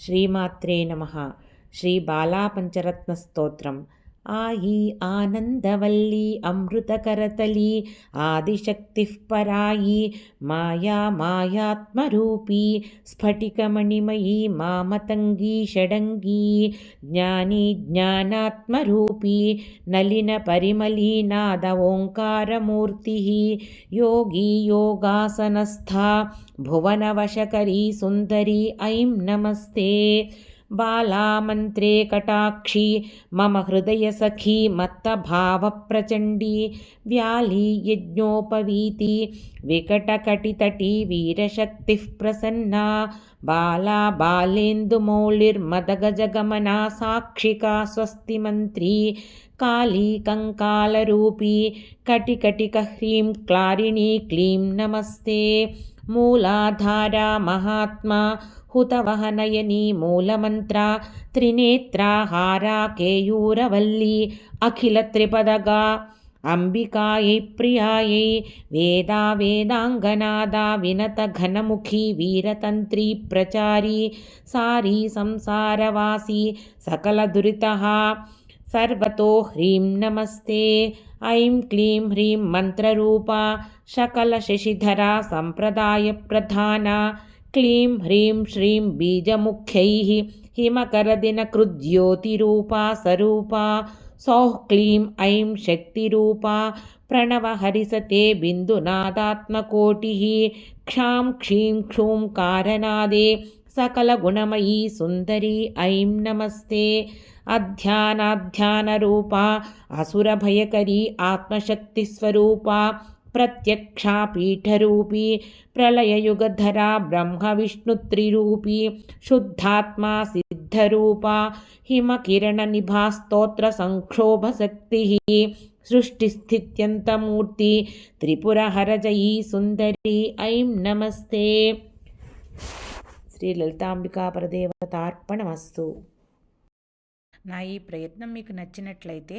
శ్రీమాత్రే నమ. శ్రీ బాలాపంచరత్న స్తోత్రం. आयि आनन्दवल्ली अमृतकरतली आदिशक्तिः परायि माया मायात्मरूपी स्फटिकमणिमयी मामतङ्गी षडङ्गी ज्ञानी ज्ञानात्मरूपी नलिनपरिमलीनाद ओङ्कारमूर्तिः योगी योगासनस्था भुवनवशकरी सुन्दरी ऐं नमस्ते। బాలామంత్రే కటాక్షి మమ హృదయ సఖీ మత్తభావప్రచండీ వ్యాళీ యజ్ఞోపవీతి వికటకటితటీ వీరశక్తి ప్రసన్నా బాలా బాలేందుమౌళిర్మదగజగమనా సాక్షికా స్వస్తి మంత్రి కాళీ కంకాలరూపీ కటికటిక హ్రీం క్లారిణీ క్లీం నమస్తే మూలాధారా మహాత్మా हुतवहनयनी मूलमन्त्रा त्रिनेत्राहारा केयूरवल्ली अखिलत्रिपदगा अम्बिकायै प्रियायै वेदा वेदाङ्गनादा विनतघनमुखी वीरतन्त्री प्रचारी सारी संसारवासी सकलदुरितः सर्वतो ह्रीं नमस्ते ऐं क्लीं ह्रीं मन्त्ररूपा शकलशशिधरा सम्प्रदायप्रधाना క్లీం హ్రీం శ్రీం బీజముఖ్యై హిమకరదినకృద్యోతిరూపా సరూపా సౌః క్లీం ఐం శక్తిరూపా ప్రణవహరిసతే బిందునాదాత్మకోటి క్షాం క్షీం క్షూం కారనాదే సకలగుణమయీ సుందరీ ఐం నమస్తే అధ్యానాధ్యానరూపా అసురభయకరీ ఆత్మశక్తిస్వరూపా ప్రత్యక్షా పీఠరూపీ ప్రళయయుగధరా బ్రహ్మవిష్ణుత్రిరూపీ శుద్ధాత్మా సిద్ధరూపా హిమకిరణనిభాస్తోత్రసంక్షోభశక్తిः సృష్టిస్థిత్యంతమూర్తి త్రిపురహరజయీ సుందరి ఐం నమస్తే శ్రీ లలితాంబికాపరదేవతార్పణమస్తు నా ఈ ప్రయత్నం మీకు నచ్చినట్లయితే